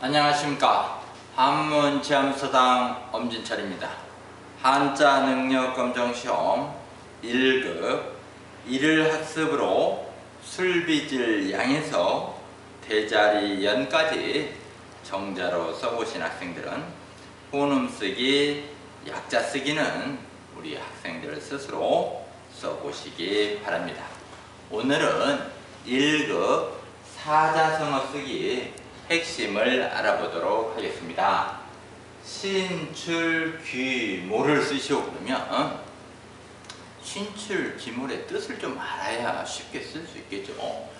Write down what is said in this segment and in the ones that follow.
안녕하십니까. 한문체험서당 엄진철입니다. 한자 능력 검정 시험 1급 1일 학습으로 술빚을 양에서 대자리 연까지 정자로 써보신 학생들은 혼음 쓰기, 약자 쓰기는 우리 학생들 스스로 써보시기 바랍니다. 오늘은 1급 사자성어 쓰기 핵심을 알아보도록 하겠습니다. 신출귀모를 쓰시오 그러면 신출귀몰의 뜻을 좀 알아야 쉽게 쓸 수 있겠죠. 어,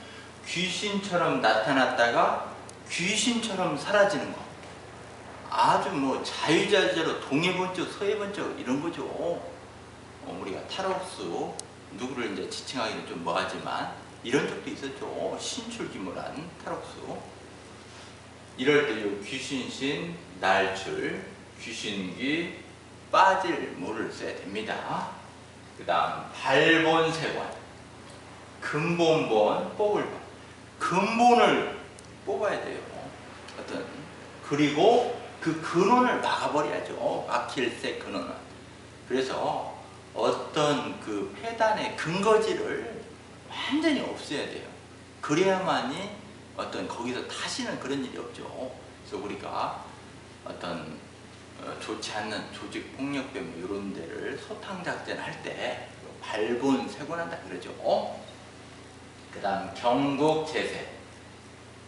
귀신처럼 나타났다가 귀신처럼 사라지는 거. 아주 뭐 자유자재로 동해번쩍 서해번쩍 이런 거죠. 어, 우리가 탈옥수 누구를 이제 지칭하기는 좀 뭐하지만 이런 적도 있었죠. 신출귀몰한 탈옥수. 이럴 때요 귀신신, 날출, 귀신귀, 빠질 모를 써야 됩니다. 그 다음 발본세관 근본본 뽑을 번 근본을 뽑아야 돼요 어떤 그리고 그 근원을 막아버려야죠. 막힐새 근원은. 그래서 어떤 그 폐단의 근거지를 완전히 없애야 돼요. 그래야만이 어떤 거기서 다시는 그런 일이 없죠. 그래서 우리가 어떤 어, 좋지 않는 조직 폭력배 뭐 이런 데를 소탕 작전 할 때 발본 세곤한다 그러죠. 그 다음 경국 제세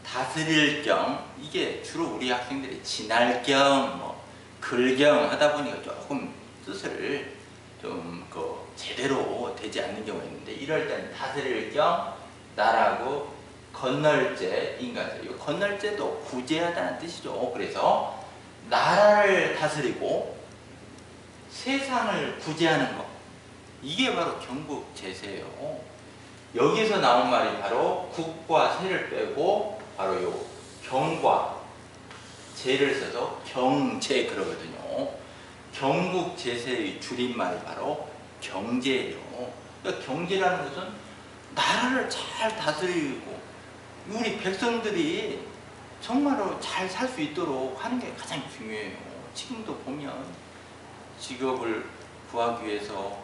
다스릴 겸 이게 주로 우리 학생들이 지날 겸 뭐 글겸 하다 보니까 조금 뜻을 좀그 제대로 되지 않는 경우가 있는데 이럴 때는 다스릴 겸 나라고 건널제 인간세 이 건널제도 구제하다는 뜻이죠. 그래서 나라를 다스리고 세상을 구제하는 것 이게 바로 경국 제세예요. 여기서 나온 말이 바로 국과 세를 빼고 바로 요 경과 제를 써서 경제 그러거든요. 경국 제세의 줄임말이 바로 경제예요. 그러니까 경제라는 것은 나라를 잘 다스리고 우리 백성들이 정말로 잘 살 수 있도록 하는 게 가장 중요해요. 지금도 보면 직업을 구하기 위해서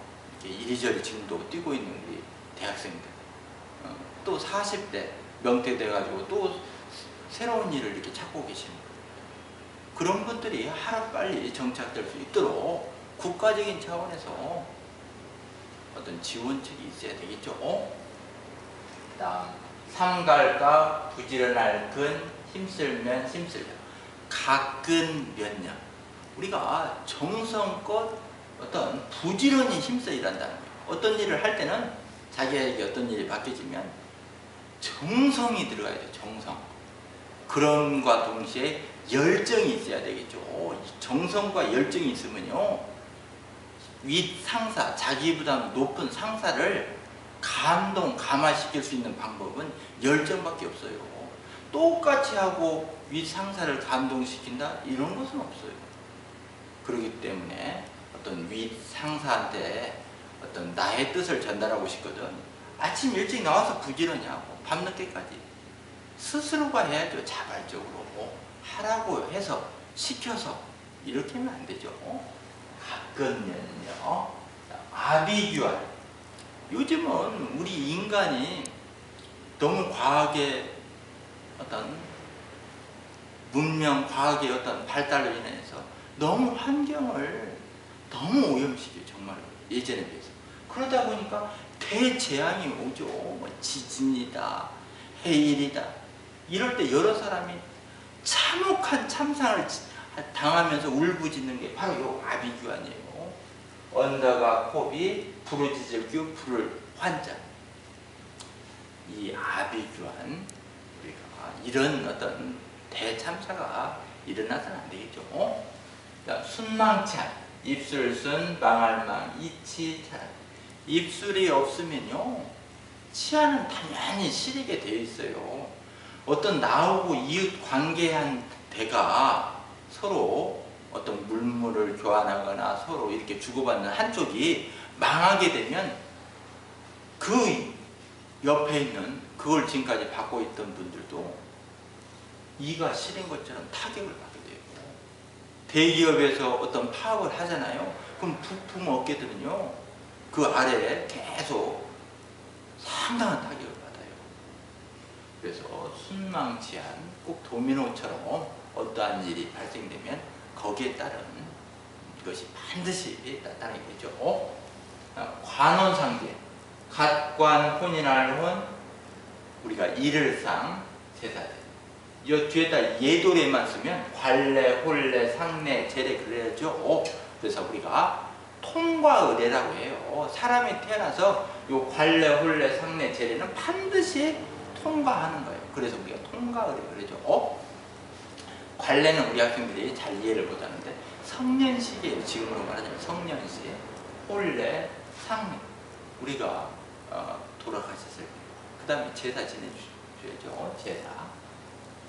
이리저리 지금도 뛰고 있는 우리 대학생들 어, 또 40대 명퇴돼가지고 또 새로운 일을 이렇게 찾고 계시는. 그런 분들이 하루빨리 정착될 수 있도록 국가적인 차원에서 어떤 지원책이 있어야 되겠죠. 그 다음 삼갈과 부지런할 근 힘쓸면 힘쓸려 가끔 몇 년 우리가 정성껏 어떤 부지런히 힘써 일한다는 거예요 어떤 일을 할 때는 자기에게 어떤 일이 바뀌어지면 정성이 들어가야 돼요 정성 그런과 동시에 열정이 있어야 되겠죠 정성과 열정이 있으면요 윗 상사 자기보다 높은 상사를 감동 감화시킬 수 있는 방법은 열정밖에 없어요 똑같이 하고 윗 상사를 감동시킨다? 이런 것은 없어요. 그렇기 때문에 어떤 윗 상사한테 어떤 나의 뜻을 전달하고 싶거든. 아침 일찍 나와서 부지런히 하고 밤늦게까지 스스로가 해야죠. 자발적으로 하라고 해서 시켜서 이렇게 하면 안 되죠. 가끔은요. 아비규활 요즘은 우리 인간이 너무 과하게 어떤 문명 과학의 어떤 발달로 인해서 너무 환경을 너무 오염시켜요 정말로 예전에 비해서 그러다 보니까 대재앙이 오죠 뭐 지진이다 해일이다 이럴 때 여러 사람이 참혹한 참상을 당하면서 울부짖는 게 바로 요 아비규환이에요 언더가 코비 부르짖을 규 불을 환자 이 아비규환 이런 어떤 대참사가 일어나서는 안 되겠죠. 어? 순망찬, 입술순, 망할망, 이치찬. 입술이 없으면요, 치아는 당연히 시리게 되어 있어요. 어떤 나하고 이웃 관계한 대가 서로 어떤 물물을 교환하거나 서로 이렇게 주고받는 한쪽이 망하게 되면 그 옆에 있는 그걸 지금까지 받고 있던 분들도 이가 실린 것처럼 타격을 받게 되고 대기업에서 어떤 파업을 하잖아요. 그럼 부품 업계들은요 그 아래에 계속 상당한 타격을 받아요. 그래서 순망치한 꼭 도미노처럼 어떠한 일이 발생되면 거기에 따른 이것이 반드시 나타나겠죠. 어? 관원상제, 갓관 혼인할 혼, 우리가 일을상 제사대. 이 뒤에다 예도례만 쓰면 관례, 홀례, 상례, 제례 그래야죠. 어? 그래서 우리가 통과의례라고 해요. 사람이 태어나서 요 관례, 홀례, 상례, 제례는 반드시 통과하는 거예요. 그래서 우리가 통과의례 그러죠. 어? 관례는 우리 학생들이 잘 이해를 못하는데 성년식이에요. 지금으로 말하자면 성년식, 홀례, 상례. 우리가 어, 돌아가셨을 때. 그 다음에 제사 지내주셔야죠. 제사,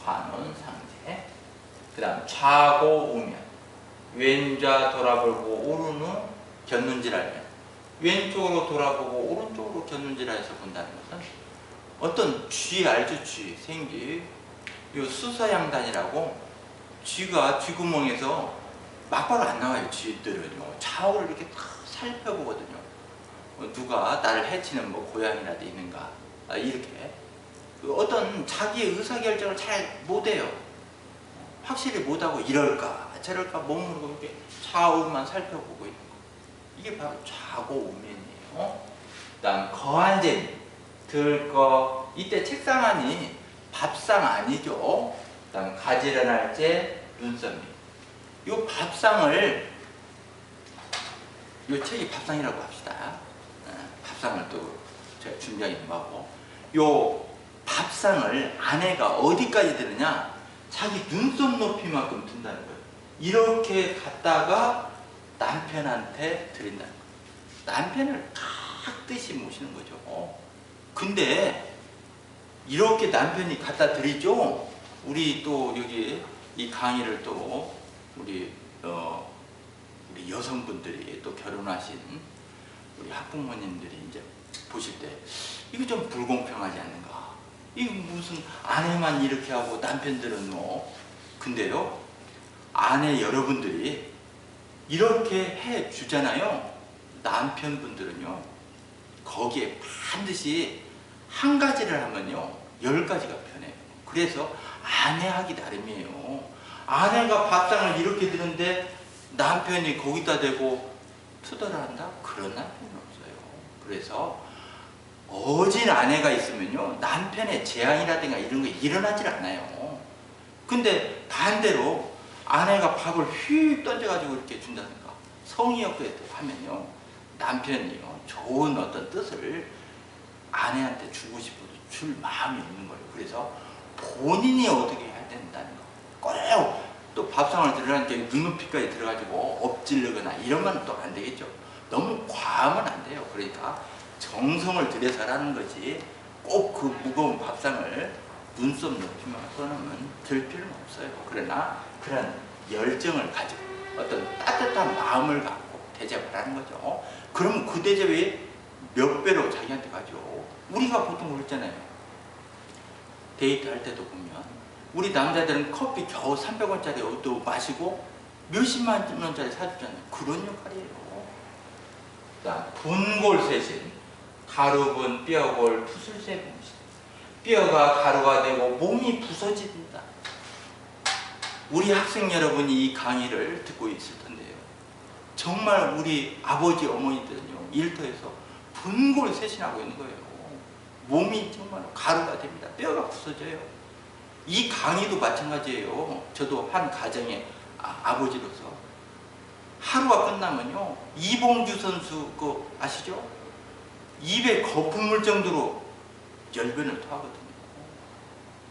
관원, 상제. 그 다음 좌고 우면. 왼좌 돌아보고 오른 후 곁눈질하면. 왼쪽으로 돌아보고 오른쪽으로 곁눈질해서 본다는 것은 어떤 쥐 알죠? 쥐 생기. 요 수서양단이라고 쥐가 쥐구멍에서 막바로 안 나와요. 쥐들은요. 좌우를 이렇게 탁 살펴보거든요. 어, 누가 나를 해치는 뭐 고양이라도 있는가 아, 이렇게 그 어떤 자기의 의사결정을 잘 못해요. 확실히 못하고 이럴까 저럴까 머무르고 이렇게 좌우만 살펴보고 거. 이게 바로 좌고우면이에요. 그다음 거한쟁이 들거 이때 책상 안이 밥상 아니죠. 그다음 가지런할 때 눈썹이. 요 밥상을 요 책이 밥상이라고 합시다. 어, 밥상을 또 제가 준비하기 바고 요 밥상을 아내가 어디까지 드느냐? 자기 눈썹 높이만큼 든다는 거예요. 이렇게 갖다가 남편한테 드린다는 거예요. 남편을 깍듯이 모시는 거죠. 어. 근데 이렇게 남편이 갖다 드리죠. 우리 또 여기 이 강의를 또 우리 어 우리 여성분들이 또 결혼하신 우리 학부모님들이 이제 보실 때 이거 좀 불공평하지 않는가? 이거 무슨 아내만 이렇게 하고 남편들은 뭐 근데요 아내 여러분들이 이렇게 해 주잖아요. 남편분들은요 거기에 반드시 한 가지를 하면요 열 가지가 편해요. 그래서 아내하기 나름이에요. 아내가 밥상을 이렇게 드는데 남편이 거기다 대고 투덜을 한다? 그런 남편이 없어요. 그래서 어진 아내가 있으면요 남편의 재앙이라든가 이런 게 일어나질 않아요. 근데 반대로 아내가 밥을 휙 던져가지고 이렇게 준다든가 성의 없게 하면요 남편이요 좋은 어떤 뜻을 아내한테 주고 싶어도 줄 마음이 없는 거예요. 그래서 본인이 어떻게 해야 된다는 거. 꼭또 밥상을 들어가니까 눈높이까지 들어가지고 엎질르거나 이런 건 또 안 되겠죠. 너무 과하면 안 돼요. 그러니까 정성을 들여서라는 거지 꼭 그 무거운 밥상을 눈썹 높이만 써놓으면 들 필요는 없어요. 그러나 그런 열정을 가지고 어떤 따뜻한 마음을 갖고 대접을 하는 거죠. 그러면 그 대접이 몇 배로 자기한테 가죠. 우리가 보통 그랬잖아요. 데이트 할 때도 보면 우리 남자들은 커피 겨우 300원짜리 또 마시고 몇십만 원짜리 사주잖아요. 그런 역할이에요. 분골세신 가루분 뼈골 푸슬세 분신 뼈가 가루가 되고 몸이 부서집니다. 우리 학생 여러분이 이 강의를 듣고 있을 텐데요. 정말 우리 아버지 어머니들은요 일터에서 분골 세신하고 있는 거예요. 몸이 정말 가루가 됩니다. 뼈가 부서져요. 이 강의도 마찬가지예요. 저도 한 가정의 아, 버지로서 하루가 끝나면요 이봉주 선수 그 아시죠? 입에 거품 물 정도로 열변을 토하거든요.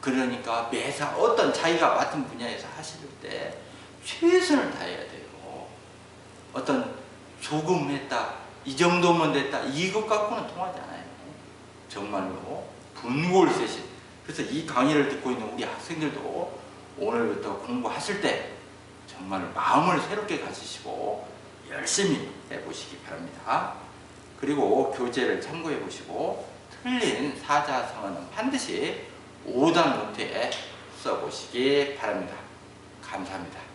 그러니까 매사 어떤 자기가 맡은 분야에서 하실 때 최선을 다해야 돼요. 어떤 조금 했다, 이 정도면 됐다, 이것 갖고는 통하지 않아요. 정말로 분골세신. 그래서 이 강의를 듣고 있는 우리 학생들도 오늘부터 공부하실 때 정말 마음을 새롭게 가지시고 열심히 해보시기 바랍니다. 그리고 교재를 참고해 보시고 틀린 사자성어는 반드시 5단 노트에 써보시기 바랍니다. 감사합니다.